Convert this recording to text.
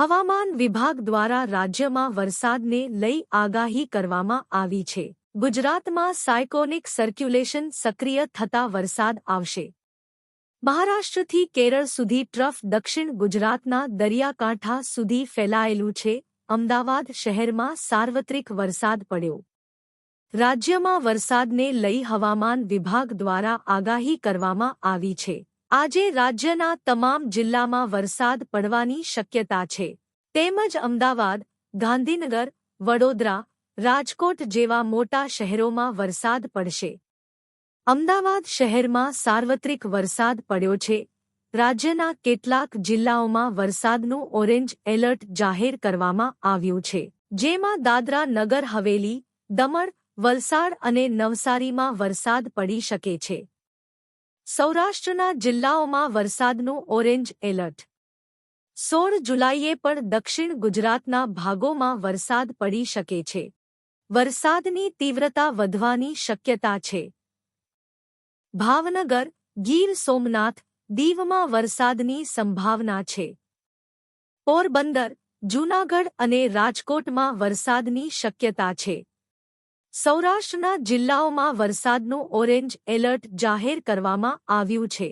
હવામાન વિભાગ દ્વારા રાજ્યમાં વરસાદને લઈ આગાહી કરવામાં આવી છે. ગુજરાતમાં સાયકોનિક સર્ક્યુલેશન સક્રિય થતા વરસાદ આવશે. મહારાષ્ટ્રથી કેરળ સુધી ટ્રફ દક્ષિણ ગુજરાતના દરિયાકાંઠા સુધી ફેલાયેલું છે. અમદાવાદ શહેરમાં સાર્વત્રિક વરસાદ પડ્યો. રાજ્યમાં વરસાદને લઈ હવામાન વિભાગ દ્વારા આગાહી કરવામાં આવી છે. આજે રાજ્યના તમામ જિલ્લામાં વરસાદ પડવાની શક્યતા છે. તેમજ અમદાવાદ, ગાંધીનગર, વડોદરા, રાજકોટ જેવા મોટા શહેરોમાં વરસાદ પડશે. અમદાવાદ શહેરમાં સાર્વત્રિક વરસાદ પડ્યો છે. રાજ્યના કેટલાક જિલ્લાઓમાં વરસાદનું ઓરેન્જ એલર્ટ જાહેર કરવામાં આવ્યું છે. જેમાં દાદરા નગર હવેલી, દમણ, વલસાડ અને નવસારીમાં વરસાદ પડી શકે છે. સૌરાષ્ટ્રના જિલ્લાઓમાં વરસાદનું ઓરેન્જ એલર્ટ. સોળ જુલાઈએ પણ દક્ષિણ ગુજરાતના ભાગોમાં વરસાદ પડી શકે છે. વરસાદની તીવ્રતા વધવાની શક્યતા છે. ભાવનગર, ગીર સોમનાથ દીવમાં વરસાદની સંભાવના છે. પોરબંદર, જૂનાગઢ અને રાજકોટમાં વરસાદની શક્યતા છે. સૌરાષ્ટ્રના જિલ્લાઓમાં વરસાદનું ઓરેન્જ એલર્ટ જાહેર કરવામાં આવ્યું છે.